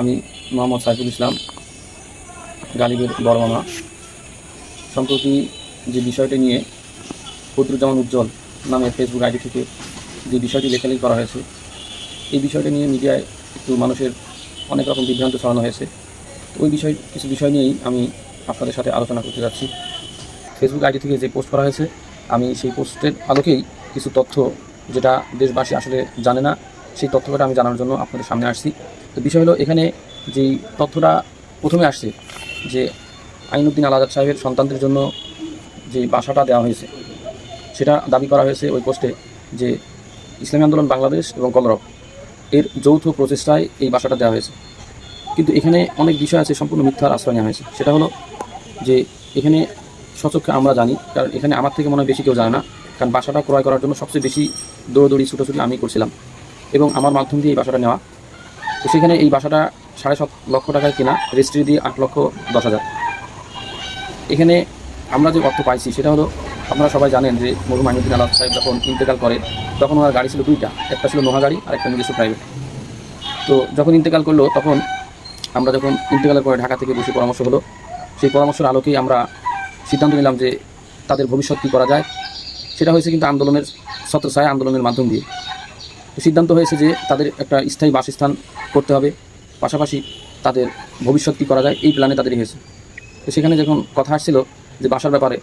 আমি মোহাম্মদ সাইফুল ইসলাম, গালিবের বড় মামা। সম্প্রতি যে বিষয়টি নিয়ে বদরুজ্জামান উজ্জ্বল নামে ফেসবুক আইডি থেকে যে বিষয়টি লেখালেখি করা হয়েছে, এই বিষয়টি নিয়ে মিডিয়ায় একটু মানুষের অনেক রকম বিভ্রান্ত ছড়ানো হয়েছে। ওই বিষয়, কিছু বিষয় নিয়েই আমি আপনাদের সাথে আলোচনা করতে যাচ্ছি। ফেসবুক আইডি থেকে যে পোস্ট করা হয়েছে, আমি সেই পোস্টের আলোকেই কিছু তথ্য যেটা দেশবাসী আসলে জানে না, সেই তথ্যটা আমি জানার জন্য আপনাদের সামনে আসছি। তো বিষয় হলো এখানে যেই তথ্যটা প্রথমে আসছে যে আইনুদ্দিন আল আজাদ সাহেবের সন্তানদের জন্য যে বাসাটা দেওয়া হয়েছে, সেটা দাবি করা হয়েছে ওই পোস্টে যে ইসলামী আন্দোলন বাংলাদেশ এবং কলরব এর যৌথ প্রচেষ্টায় এই বাসাটা দেওয়া হয়েছে। কিন্তু এখানে অনেক বিষয় আছে, সম্পূর্ণ মিথ্যার আশ্রয় নেওয়া হয়েছে। সেটা হলো যে এখানে সচক্ষে আমরা জানি, কারণ এখানে আমার থেকে মনে হয় বেশি কেউ জানে না। কারণ বাসাটা ক্রয় করার জন্য সবচেয়ে বেশি দৌড়দৌড়ি, ছুটোছুটি আমি করছিলাম। এবং আমার মাধ্যম দিয়ে এই বাসাটা নেওয়া। তো সেখানে এই বাসাটা সাড়ে সাত লক্ষ টাকায় কেনা রেজিস্ট্রি দিয়ে আট লক্ষ দশ হাজার। এখানে আমরা যে অর্থ পাইছি, সেটা হলো আপনারা সবাই জানেন যে মরহুম আইনুদ্দিন আলাদ সাহেব যখন ইন্তেকাল করে, তখন ওনার গাড়ি ছিল দুইটা। একটা ছিল নোহা গাড়ি আর একটা নিজস্ব প্রাইভেট তো যখন ইন্তেকাল করল, তখন আমরা যখন ইন্তেকালের পরে ঢাকা থেকে বসে পরামর্শ হলো, সেই পরামর্শের আলোকেই আমরা সিদ্ধান্ত নিলাম যে তাদের ভবিষ্যৎ কী করা যায়। সেটা হয়েছে কিন্তু আন্দোলনের ছত্রছায়া আন্দোলনের মাধ্যম দিয়ে। সিদ্ধান্ত হয়েছে যে তাদের একটা স্থায়ী বাসস্থান করতে হবে, পাশাপাশি তাদের ভবিষ্যৎ কী করা যায়, এই প্ল্যানে তাদেরই হয়েছে। তো সেখানে যখন কথা আসছিল যে বাসার ব্যাপারে,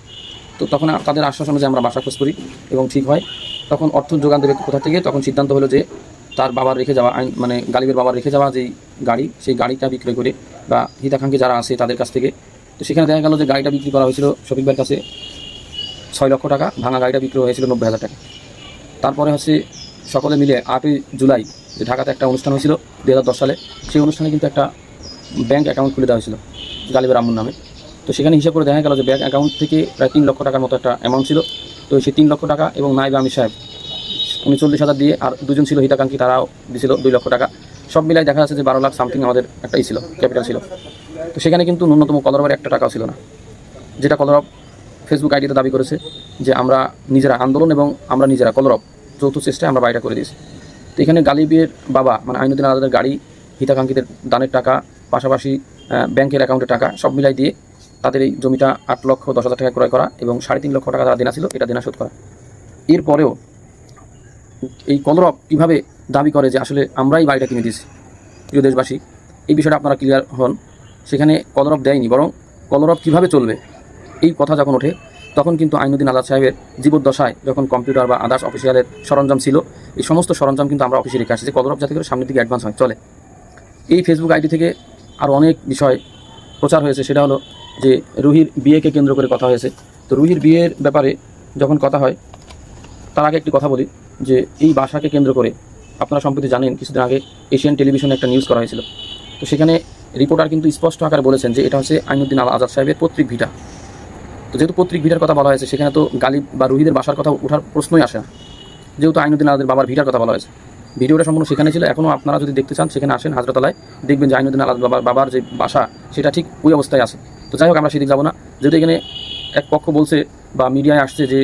তো তখন তাদের আশ্বাস অনুযায়ী আমরা বাসা খোঁজ করি এবং ঠিক হয়। তখন অর্থ যোগান দেবে কোথা থেকে, তখন সিদ্ধান্ত হলো যে তার বাবার রেখে যাওয়া আইন মানে গালিবের বাবার রেখে যাওয়া যেই গাড়ি, সেই গাড়িটা বিক্রয় করে বা হিতাকাঙ্ক্ষী যারা আছে তাদের কাছ থেকে। তো সেখানে দেখা গেল যে গাড়িটা বিক্রি করা হয়েছিল শফিক ভাইয়ের কাছে। ছয় লক্ষ টাকা, ভাঙা গাড়িটা বিক্রি হয়েছিল নব্বই হাজার টাকা। তারপরে হচ্ছে সকলে মিলে আটই জুলাই যে ঢাকাতে একটা অনুষ্ঠান হয়েছিল দু হাজার দশ সালে। সেই অনুষ্ঠানে কিন্তু একটা ব্যাংক অ্যাকাউন্ট খুলে দেওয়া হয়েছিল, গালিবের আম্মুর নামে। তো সেখানে হিসাব করে দেখা গেল যে ব্যাংক অ্যাকাউন্ট থেকে প্রায় তিন লক্ষ টাকার মতো একটা অ্যামাউন্ট ছিল। তো সেই তিন লক্ষ টাকা এবং নাইব আমি সাহেব, উনি চল্লিশ হাজার দিয়ে আর দুজন ছিল হিতাকাঙ্ক্ষী, তারাও দিছিল দুই লক্ষ টাকা। সব মিলাই দেখা যাচ্ছে যে বারো লাখ সামথিং আমাদের একটাই ছিল ক্যাপিটাল ছিল। তো সেখানে কিন্তু ন্যূনতম কলরবের একটা টাকাও ছিল না। যেটা কলরব ফেসবুক আইডিতে দাবি করেছে যে আমরা নিজেরা আন্দোলন এবং আমরা নিজেরা কলরব। যৌথ চেষ্টায় আমরা বাড়িটা করে দিয়েছি। তো এখানে গালিবের বাবা মানে আইনুদ্দিন আলাদের গাড়ি হিতাকাঙ্ক্ষীদের দানের টাকা, পাশাপাশি ব্যাংকের অ্যাকাউন্টের টাকা সব মিলাই দিয়ে তাদের এই জমিটা আট লক্ষ দশ হাজার টাকা ক্রয় করা এবং সাড়ে তিন লক্ষ টাকা তারা দেনা ছিল, এটা দেনা শোধ করা। এরপরেও এই কলরব কীভাবে দাবি করে যে আসলে আমরাই বাড়িটা কিনে দিয়েছি? প্রিয় দেশবাসী, এই বিষয়টা আপনারা ক্লিয়ার হন। সেখানে কলরব দেয়নি, বরং কলরব কীভাবে চলবে? এই কথা যখন ওঠে, তখন কিন্তু আইনুদ্দিন আজাদ সাহেবের জীবদ্দশায় যখন কম্পিউটার বা আদার্স অফিসিয়ালের সরঞ্জাম ছিল, এই সমস্ত সরঞ্জাম কিন্তু আমরা অফিসে রেখে আসছি যে কলরব যাতে করে সামনের দিকে অ্যাডভান্স হয়, চলে। এই ফেসবুক আইডি থেকে আরও অনেক বিষয় প্রচার হয়েছে, সেটা হলো যে রুহির বিয়েকে কেন্দ্র করে কথা হয়েছে। তো রুহির বিয়ের ব্যাপারে যখন কথা হয়, তার আগে একটি কথা বলি, যে এই বাসাকে কেন্দ্র করে আপনারা সম্প্রতি জানেন, কিছুদিন আগে এশিয়ান টেলিভিশনে একটা নিউজ করা হয়েছিল। তো সেখানে রিপোর্টার কিন্তু স্পষ্ট আকারে বলেছেন যে এটা হচ্ছে আইনুদ্দিন আল আজাদ সাহেবের পৈতৃক ভিটা। তো যেহেতু পৈতৃক ভিটার কথা বলা হয়েছে, সেখানে তো গালিব বা রুহিদের বাসার কথা ওঠার প্রশ্নই আসে না। যেহেতু আইনুদ্দিন আলাদের বাবার ভিটার কথা বলা হয়েছে। ভিডিওটা সম্পূর্ণ সেখানে ছিল এখনও আপনারা যদি দেখতে চান, সেখানে আসেন হাজরতলায়, দেখবেন যে আইনুদ্দিন আলাদ বাবার বাবার যে বাসা, সেটা ঠিক ওই অবস্থায় আছে। তো যাই হোক, আমরা সেদিক যাব না। যেহেতু এখানে এক পক্ষ বলছে বা মিডিয়ায় আসছে যে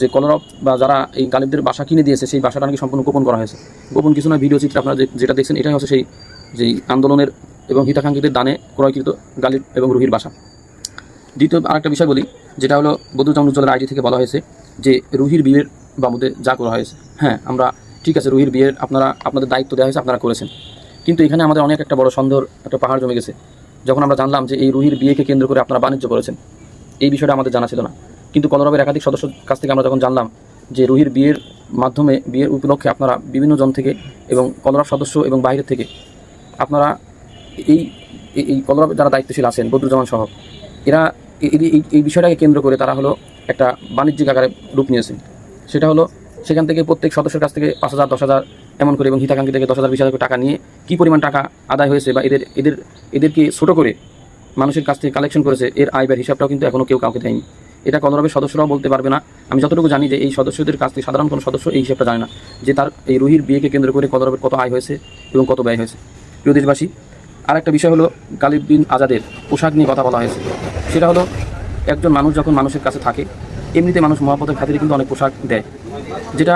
যে কলরব বা যারা এই গালিবদের বাসা কিনে দিয়েছে, সেই বাসাটা নাকি সম্পূর্ণ গোপন করা হয়েছে। গোপন কিছু না, ভিডিও চিত্র আপনারা যেটা দেখছেন, এটাই হচ্ছে সেই, যেই আন্দোলনের এবং হিতাকাঙ্ক্ষীদের দানে ক্রয়কৃত গালিব এবং রুহির বাসা। দ্বিতীয় আরেকটা বিষয় বলি, যেটা হলো বদরুজ্জামান উজ্জ্বলের আইডি থেকে বলা হয়েছে যে রুহির বিয়ের বাবদে যা করা হয়েছে। হ্যাঁ আমরা ঠিক আছে, রুহির বিয়ের আপনারা, আপনাদের দায়িত্ব দেওয়া হয়েছে, আপনারা করেছেন। কিন্তু এখানে আমাদের অনেক একটা বড় সন্দেহর একটা পাহাড় জমে গেছে। যখন আমরা জানলাম যে এই রুহির বিয়েকে কেন্দ্র করে আপনারা বাণিজ্য করেছেন, এই বিষয়টা আমাদের জানা ছিল না। কিন্তু কলরবের একাধিক সদস্য কাছ থেকে আমরা যখন জানলাম যে রুহির বিয়ের মাধ্যমে, বিয়ের উপলক্ষে আপনারা বিভিন্ন জন থেকে এবং কলরব সদস্য এবং বাইরের থেকে আপনারা এই- এই কলরব যারা দায়িত্বশীল আছেন, বদরুজ্জামান সহ এরা এই- বিষয়টাকে কেন্দ্র করে তারা হলো একটা বাণিজ্যিক আকারে রূপ নিয়েছে। সেটা হলো সেখান থেকে প্রত্যেক সদস্যের কাছ থেকে পাঁচ হাজার, দশ হাজার এমন করে এবং হিতাকাঙ্ক্ষী থেকে দশ হাজার, বিশ হাজার টাকা নিয়ে কী পরিমাণ টাকা আদায় হয়েছে বা এদের এদের, এদেরকে ছোটো করে মানুষের কাছ থেকে কালেকশন করেছে, এর আয় ব্যয়ের হিসাবটাও কিন্তু এখনও কেউ কাউকে দেয়নি। এটা কলরবের সদস্যরাও বলতে পারবে না। আমি যতটুকু জানি যে এই সদস্যদের কাছ থেকে সাধারণ কোনো সদস্য এই হিসাবটা জানে না যে তার এই রুহির বিয়েকে কেন্দ্র করে কলরবের কত আয় হয়েছে এবং কত ব্যয় হয়েছে। প্রিয় দেশবাসী আর একটা বিষয় হলো গালিব বিন আজাদের পোশাক নিয়ে কথা বলা হয়েছে। সেটা হলো, একজন মানুষ যখন মানুষের কাছে থাকে, এমনিতে মানুষ মহাপতের খাতিরে কিন্তু অনেক পোশাক দেয়। যেটা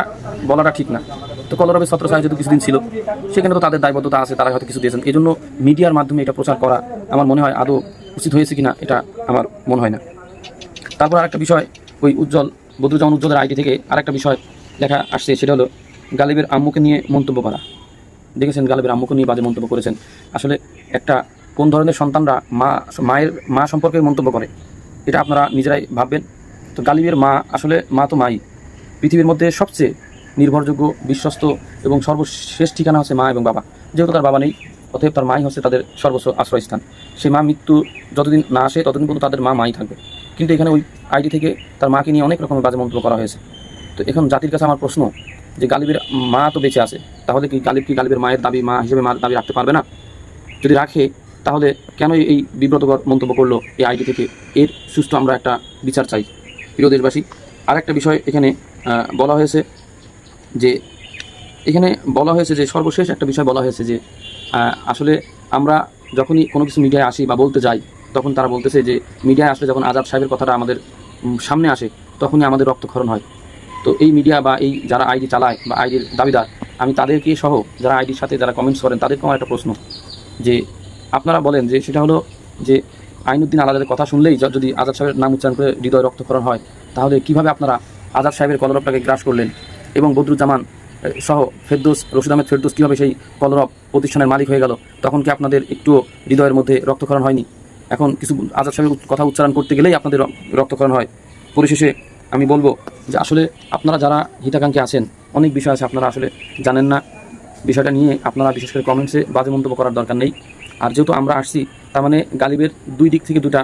বলাটা ঠিক না। তো কলরবের ছত্র সাহেব যেহেতু কিছুদিন ছিল, সেখানে তো তাদের দায়বদ্ধতা আছে তারা হয়তো কিছু দিয়েছেন। এই জন্য মিডিয়ার মাধ্যমে এটা প্রচার করা আমার মনে হয় আদৌ উচিত হয়েছে কিনা, এটা আমার মনে হয় না। তারপর আরেকটা বিষয়, ওই উজ্জ্বল, বদরুজ্জামান উজ্জ্বলের আইডি থেকে আরেকটা বিষয় লেখা আসছে, সেটা হলো, গালিবের আম্মুকে নিয়ে মন্তব্য করা। দেখেছেন গালিবের আম্মুকে নিয়ে বাজে মন্তব্য করেছেন। আসলে একটা কোন ধরনের সন্তানরা মা, মায়ের, মা সম্পর্কে মন্তব্য করে, এটা আপনারা নিজেরাই ভাববেন। তো গালিবের মা আসলে মা তো মাই। পৃথিবীর মধ্যে সবচেয়ে নির্ভরযোগ্য, বিশ্বস্ত এবং সর্বশেষ ঠিকানা হচ্ছে মা এবং বাবা। যেহেতু তার বাবা নেই, অতএব তার মাই হচ্ছে তাদের সর্বোচ্চ আশ্রয়স্থান। সেই মা মৃত্যু যতদিন না আসে, ততদিন পর্যন্ত তাদের মা মাই থাকবে। কিন্তু এখানে ওই আইডি থেকে তার মাকে নিয়ে অনেক রকমের বাজে মন্তব্য করা হয়েছে। তো এখন জাতির কাছে আমার প্রশ্ন যে গালিবের মা তো বেঁচে আছে, তাহলে কি গালিব কি গালিবের মায়ের দাবি মা হিসেবে মার দাবি রাখতে পারবে না? যদি রাখে, তাহলে কেন এই বিব্রতকর মন্তব্য করল এই আইডি থেকে? এর সুস্থ আমরা একটা বিচার চাই। প্রিয় দেশবাসী আর একটা বিষয় এখানে বলা হয়েছে যে, এখানে বলা হয়েছে যে, সর্বশেষ একটা বিষয় বলা হয়েছে যে আসলে আমরা যখনই কোনো কিছু মিডিয়ায় আসি বা বলতে যাই, তখন তারা বলতেছে যে, মিডিয়ায় আসলে যখন আজাদ সাহেবের কথাটা আমাদের সামনে আসে, তখনই আমাদের রক্তক্ষরণ হয়। তো এই মিডিয়া বা এই যারা আইডি চালায় বা আইডির দাবিদার, আমি তাদেরকে সহ, যারা আইডির সাথে যারা কমেন্টস করেন তাদেরকে আমার একটা প্রশ্ন। যে আপনারা বলেন যে সেটা হলো যে আইনুদ্দিন আলাদের কথা শুনলেই যদি আজাদ সাহেবের নাম উচ্চারণ করে হৃদয় রক্তক্ষরণ হয়, তাহলে কীভাবে আপনারা আজাদ সাহেবের কলরবটাকে গ্রাস করলেন? এবং বদরুজ্জামান সহ ফেরদৌস, রশিদ আহমেদ ফেরদৌস কীভাবে সেই কলরব প্রতিষ্ঠানের মালিক হয়ে গেল? তখন কি আপনাদের একটুও হৃদয়ের মধ্যে রক্তক্ষরণ হয়নি? এখন কিছু আজাদ সাহেবের কথা উচ্চারণ করতে গেলেই আপনাদের র- রক্তক্ষরণ হয়। পরিশেষে আমি বলব যে আসলে আপনারা যারা হিতাকাঙ্ক্ষী আছেন, অনেক বিষয় আছে আপনারা আসলে জানেন না। বিষয়টা নিয়ে আপনারা বিশেষ করে কমেন্টসে বাজে মন্তব্য করার দরকার নেই। আর যেহেতু আমরা আসছি, তার মানে গালিবের দুই দিক থেকে দুটা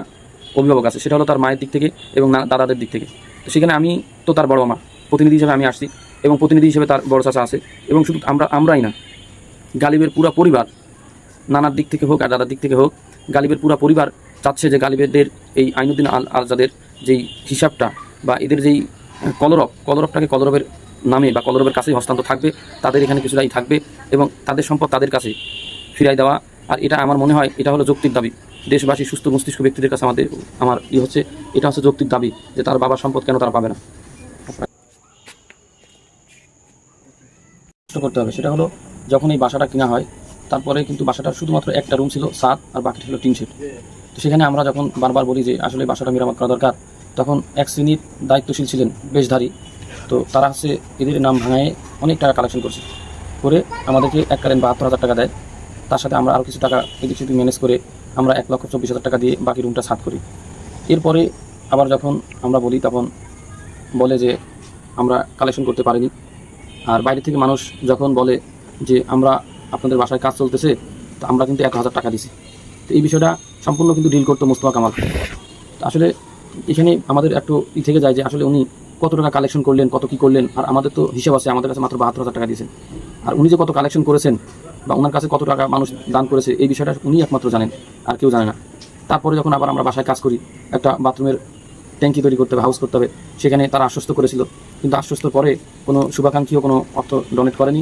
অভিভাবক আছে। সেটা হলো তার মায়ের দিক থেকে এবং দাদাদের দিক থেকে। তো সেখানে আমি তো তার বড় মা। প্রতিনিধি হিসেবে আমি আসছি এবং প্রতিনিধি হিসেবে তার বড় চাচা আছে এবং শুধু আমরা, আমরাই না। গালিবের পুরো পরিবার নানার দিক থেকে হোক আর দাদার দিক থেকে হোক, গালিবের পুরো পরিবার চাচ্ছে যে গালিবেরদের এই আইনুদ্দিন আল আজাদের যেই হিসাবটা বা এদের যেই কলরব, কলরবটাকে কলরবের নামে বা কলরবের কাছেই হস্তান্তর থাকবে, তাদের এখানে কিছুটাই থাকবে এবং তাদের সম্পদ তাদের কাছে ফিরাই দেওয়া। আর এটা আমার মনে হয় এটা হলো যৌক্তিক দাবি। দেশবাসী সুস্থ মস্তিষ্ক ব্যক্তিদের কাছে আমাদের, আমার ই হচ্ছে, এটা হচ্ছে যৌক্তিক দাবি যে তার বাবার সম্পদ কেন তারা পাবে না। করতে হবে। সেটা হলো যখন এই বাসাটা কেনা হয়, তারপরে কিন্তু বাসাটার শুধুমাত্র একটা রুম ছিল, সাত, আর বাকি ছিল টিন শেড তো সেখানে আমরা যখন বারবার বলি যে আসলে বাসাটা মেরামত করা দরকার, তখন এক শ্রেণির দায়িত্বশীল ছিলেন বেশধারী। তো তারা হচ্ছে এদের নাম ভাঙায় অনেক টাকা কালেকশন করছে। করে আমাদেরকে এক কারেন্ট বাহাত্তর হাজার টাকা দেয়। তার সাথে আমরা আরও কিছু টাকা এদিক সেদিক ম্যানেজ করে আমরা এক লক্ষ চব্বিশ হাজার টাকা দিয়ে বাকি রুমটা সাত করি। এরপরে আবার যখন আমরা বলি, তখন বলে যে আমরা কালেকশন করতে পারিনি। আর বাইরে থেকে মানুষ যখন বলে যে আমরা আপনাদের বাসায় কাজ চলতেছে, তো আমরা কিন্তু এক হাজার টাকা দিছি। তো এই বিষয়টা সম্পূর্ণ কিন্তু ডিল করতো মোস্তফা কামাল। আসলে এখানে আমাদের একটু ই থেকে যায় যে আসলে উনি কত টাকা কালেকশন করলেন, কত কি করলেন, আর আমাদের তো হিসাব আছে, আমাদের কাছে মাত্র বাহাত্তর হাজার টাকা দিয়েছেন। আর উনি যে কত কালেকশন করেছেন, বা ওনার কাছে কত টাকা মানুষ দান করেছে, এই বিষয়টা উনি একমাত্র জানেন, আর কেউ জানে না। তারপরে যখন আবার আমরা বাসায় কাজ করি, একটা বাথরুমের ট্যাঙ্কি তৈরি করতে হবে হাউস করতে হবে, সেখানে তারা আশ্বস্ত করেছিল। কিন্তু আশ্বস্ত পরে কোনো শুভাকাঙ্ক্ষীও কোনো অর্থ ডোনেট করেনি।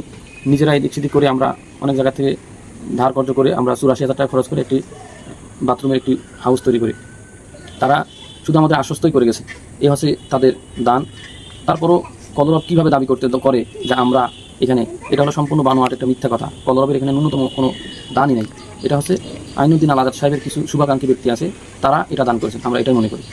নিজেরাই এদিক সেদিক করে আমরা অনেক জায়গা থেকে ধার কর্য করে আমরা চুরাশি হাজার টাকা খরচ করে একটি বাথরুমের একটি হাউস তৈরি করি। তারা শুধু আমাদের আশ্বস্তই করে গেছে। এ হচ্ছে তাদের দান। তারপরও কলরব কীভাবে দাবি করতে করে যে আমরা এখানে, এটা হলো সম্পূর্ণ বানোয়াট, একটা মিথ্যা কথা। কলরবের এখানে ন্যূনতম কোনো দানই নেই। এটা হচ্ছে আইনুদ্দিন আল আজাদ সাহেবের কিছু শুভাকাঙ্ক্ষী ব্যক্তি আছে, তারা এটা দান করেছেন। আমরা এটাই মনে করি।